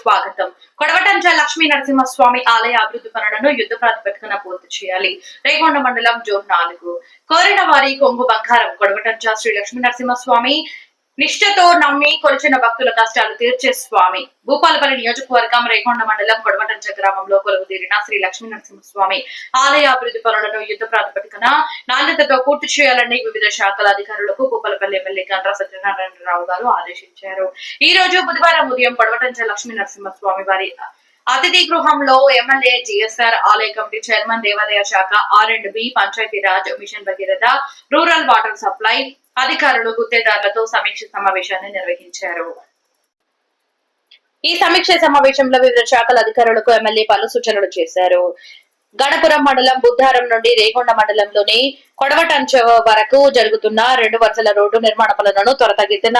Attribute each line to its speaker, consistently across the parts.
Speaker 1: స్వాగతం. కొడవటంచ లక్ష్మీ నరసింహస్వామి ఆలయ అభివృద్ధి పనులను యుద్ధ ప్రాతిపదికన పూర్తి చేయాలి. రేగొండ మండలం జోన్ నాలుగు. కోరిన వారి కొంగు బంగారం కొడవటంచా శ్రీ లక్ష్మీ నరసింహస్వామి నిష్ఠతో నమ్మి కొలిచిన భక్తుల కష్టాలు తీర్చే స్వామి. భూపాలపల్లి నియోజకవర్గం రేకొండ మండలం కొడమటంచ గ్రామంలో కొలువు తీరిన శ్రీ లక్ష్మీ నరసింహస్వామి ఆలయ అభివృద్ధి పనులను యుద్ధ ప్రాతిపదికన నాణ్యతతో పూర్తి చేయాలని వివిధ శాఖల అధికారులకు భూపాలపల్లి ఎమ్మెల్యే గండ్ర సత్యనారాయణరావు గారు ఆదేశించారు. ఈ రోజు బుధవారం ఉదయం పొడవటంచ లక్ష్మీ నరసింహస్వామి వారి అతిథి గృహంలో ఎమ్మెల్యే జిఎస్ఆర్ ఆలయ కమిటీ చైర్మన్ దేవాలయ శాఖ R and B Panchayat Raj mission Bhagiratha rural water supply అధికారులు గుత్తేదారులతో సమీక్ష సమావేశాన్ని నిర్వహించారు. ఈ సమీక్ష సమావేశంలో వివిధ శాఖల అధికారులకు ఎమ్మెల్యే పలు సూచనలు చేశారు. గణపురం మండలం బుద్ధారం నుండి రేగొండ మండలంలోని కొడవటంచ వరకు జరుగుతున్న రెండు వరుసల రోడ్డు నిర్మాణ పనులను త్వరతగతిన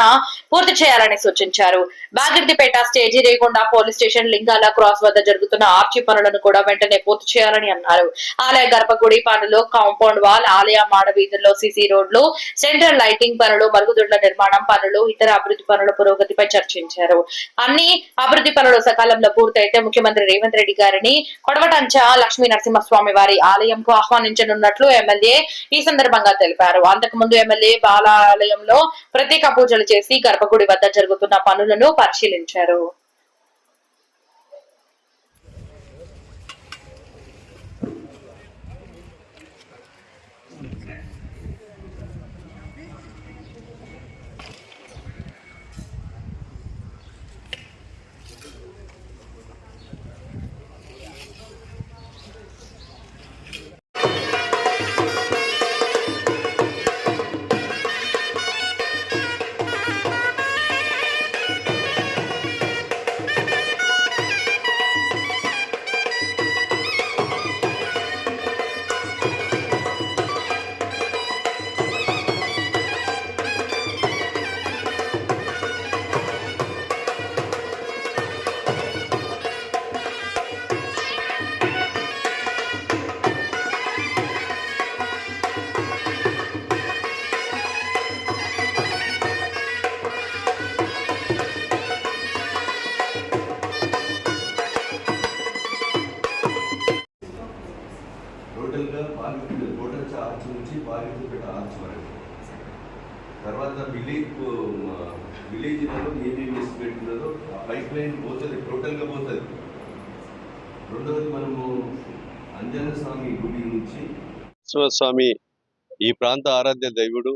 Speaker 1: పూర్తి చేయాలని సూచించారు. Bagarthipeta stage Regonda police station Lingala cross వద్ద జరుగుతున్న ఆర్చి పనులను కూడా వెంటనే పూర్తి చేయాలని అన్నారు. ఆలయ గర్భగుడి పనులు కాంపౌండ్ వాల్ ఆలయ మాడ వీధుల్లో సిసి రోడ్లు సెంట్రల్ లైటింగ్ పనులు మరుగుదొడ్ల నిర్మాణం పనులు ఇతర అభివృద్ధి పనుల పురోగతిపై చర్చించారు. అన్ని అభివృద్ధి పనులు సకాలంలో పూర్తయితే ముఖ్యమంత్రి రేవంత్ రెడ్డి గారిని కొడవటంచ లక్ష్మీ నరసింహస్వామి వారి ఆలయంకు ఆహ్వానించనున్నట్లు ఎమ్మెల్యే ఈ సందర్భంగా తెలిపారు. అంతకుముందు ఎమ్మెల్యే బాలాలయంలో ప్రత్యేక పూజలు చేసి గర్భగుడి వద్ద జరుగుతున్న పనులను పరిశీలించారు.
Speaker 2: తర్వాత విలేజ్లలో ఏమేమి ఎస్టిమేట్ ఉన్నదో ఆ పైప్ లైన్ పోతుంది టోటల్గా పోతుంది. రెండవది మనము అంజన స్వామి గుడి నుంచి
Speaker 3: స్వామి ఈ ప్రాంత ఆరాధ్య దైవుడు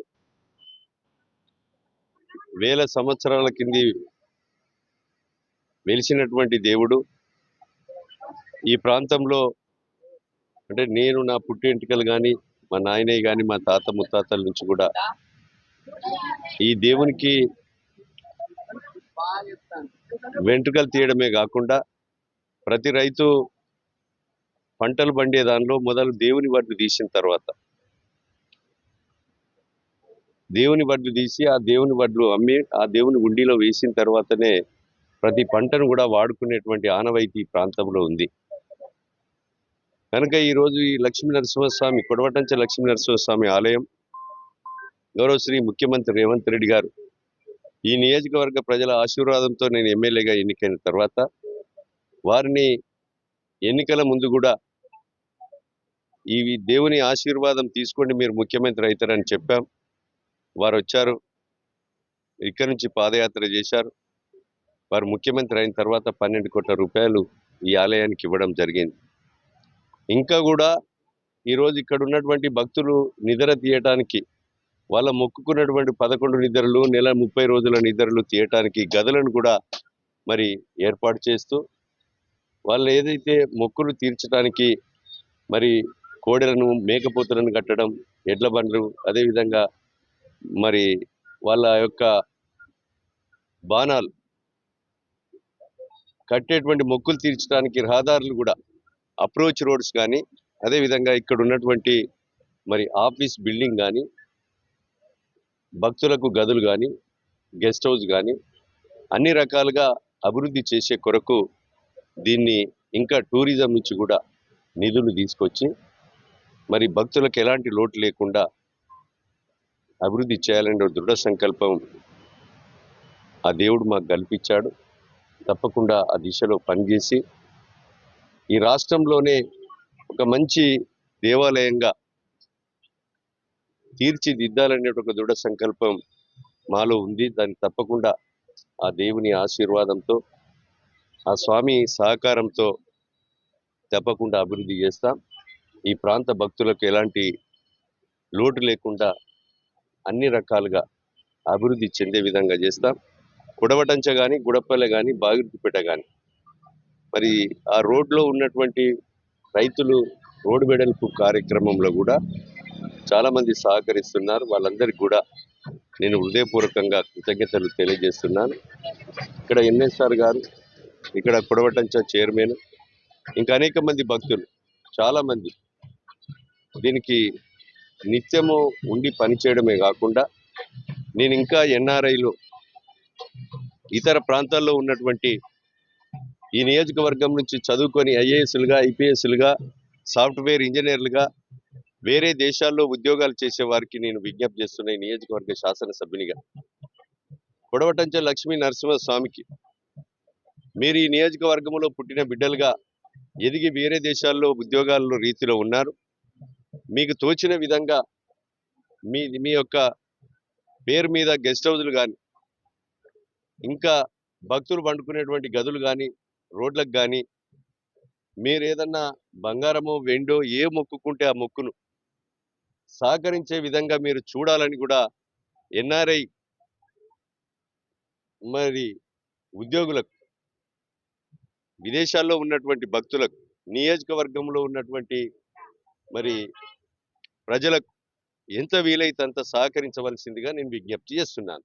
Speaker 3: వేల సంవత్సరాల కింది వెలిసినటువంటి దేవుడు. ఈ ప్రాంతంలో అంటే నేను నా పుట్టింటికలు కానీ మా నాయనయ్య కానీ మా తాత ముత్తాతల నుంచి కూడా ఈ దేవునికి వెంట్రుకలు తీయడమే కాకుండా ప్రతి రైతు పంటలు పండే దానిలో మొదలు దేవుని వడ్లు తీసిన తర్వాత. దేవుని వడ్లు తీసి ఆ దేవుని వడ్లు అమ్మి ఆ దేవుని గుండీలో వేసిన తర్వాతనే ప్రతి పంటను కూడా వాడుకునేటువంటి ఆనవాయితీ ప్రాంతంలో ఉంది. కనుక ఈరోజు ఈ లక్ష్మీ నరసింహస్వామి కొడవటంచ లక్ష్మీ నరసింహస్వామి ఆలయం గౌరవ శ్రీ ముఖ్యమంత్రి రేవంత్ రెడ్డి గారు. ఈ నియోజకవర్గ ప్రజల ఆశీర్వాదంతో నేను ఎమ్మెల్యేగా ఎన్నికైన తర్వాత వారిని ఎన్నికల ముందు కూడా ఈ దేవుని ఆశీర్వాదం తీసుకోండి మీరు ముఖ్యమంత్రి అవుతారని చెప్పాం. వారు వచ్చారు. ఇక్కడి నుంచి పాదయాత్ర చేశారు. వారు ముఖ్యమంత్రి అయిన తర్వాత పన్నెండు కోట్ల రూపాయలు ఈ ఆలయానికి ఇవ్వడం జరిగింది. ఇంకా కూడా ఈరోజు ఇక్కడ ఉన్నటువంటి భక్తులు నిద్ర తీయటానికి వాళ్ళ మొక్కుకున్నటువంటి పదకొండు నిద్రలు నెల ముప్పై రోజుల నిద్రలు తీయటానికి గదులను కూడా మరి ఏర్పాటు చేస్తూ వాళ్ళు ఏదైతే మొక్కులు తీర్చడానికి మరి కోడెలను మేకపోతులను కట్టడం ఎడ్ల బండ్లు అదేవిధంగా మరి వాళ్ళ యొక్క బాణాలు కట్టేటువంటి మొక్కులు తీర్చడానికి రహదారులు కూడా అప్రోచ్ రోడ్స్ కానీ అదేవిధంగా ఇక్కడ ఉన్నటువంటి మరి ఆఫీస్ బిల్డింగ్ కానీ భక్తులకు గదులు కానీ గెస్ట్ హౌస్ కానీ అన్ని రకాలుగా అభివృద్ధి చేసే కొరకు దీన్ని ఇంకా టూరిజం నుంచి కూడా నిధులు తీసుకొచ్చి మరి భక్తులకు ఎలాంటి లోటు లేకుండా అభివృద్ధి చేయాలనే దృఢ సంకల్పం ఆ దేవుడు మాకు కల్పించాడు. తప్పకుండా ఆ దిశలో పనిచేసి ఈ రాష్ట్రంలోనే ఒక మంచి దేవాలయంగా తీర్చిదిద్దాలనే ఒక దృఢ సంకల్పం మాలో ఉంది. దాన్ని తప్పకుండా ఆ దేవుని ఆశీర్వాదంతో ఆ స్వామి సహకారంతో తప్పకుండా అభివృద్ధి చేస్తాం. ఈ ప్రాంత భక్తులకు ఎలాంటి లోటు లేకుండా అన్ని రకాలుగా అభివృద్ధి చెందే విధంగా చేస్తాం. గుడవటంచ కానీ గుడపల్లె కానీ బాగిరిపేట కానీ మరి ఆ రోడ్లో ఉన్నటువంటి రైతులు రోడ్డు వెడల్పు కార్యక్రమంలో కూడా చాలామంది సహకరిస్తున్నారు. వాళ్ళందరికీ కూడా నేను హృదయపూర్వకంగా కృతజ్ఞతలు తెలియజేస్తున్నాను. ఇక్కడ ఎన్ఎస్ఆర్ గారు ఇక్కడ కుడవటంచ చైర్మన్ ఇంకా అనేక మంది భక్తులు చాలామంది దీనికి నిత్యము ఉండి పనిచేయడమే కాకుండా నేను ఇంకా ఎన్ఆర్ఐలో ఇతర ప్రాంతాల్లో ఉన్నటువంటి ఈ నియోజకవర్గం నుంచి చదువుకొని ఐఏఎస్లుగా ఐపీఎస్లుగా సాఫ్ట్వేర్ ఇంజనీర్లుగా వేరే దేశాల్లో ఉద్యోగాలు చేసే వారికి నేను విజ్ఞప్తి చేస్తున్న నియోజకవర్గ శాసనసభ్యునిగా. కొడవటంచ లక్ష్మీ నరసింహ స్వామికి మీరు ఈ నియోజకవర్గంలో పుట్టిన బిడ్డలుగా ఎదిగి వేరే దేశాల్లో ఉద్యోగాల్లో రీతిలో ఉన్నారు. మీకు తోచిన విధంగా మీ మీ యొక్క పేరు మీద గెస్ట్ హౌజులు కానీ ఇంకా భక్తులు పండుకునేటువంటి గదులు కానీ రోడ్లకు కానీ మీరు ఏదన్నా బంగారము వెండో ఏ మొక్కుకుంటే ఆ మొక్కును సహకరించే విధంగా మీరు చూడాలని కూడా ఎన్ఆర్ఐ మరి ఉద్యోగులకు విదేశాల్లో ఉన్నటువంటి భక్తులకు నియోజకవర్గంలో ఉన్నటువంటి మరి ప్రజలకు ఎంత వీలైతే అంత సహకరించవలసిందిగా నేను విజ్ఞప్తి చేస్తున్నాను.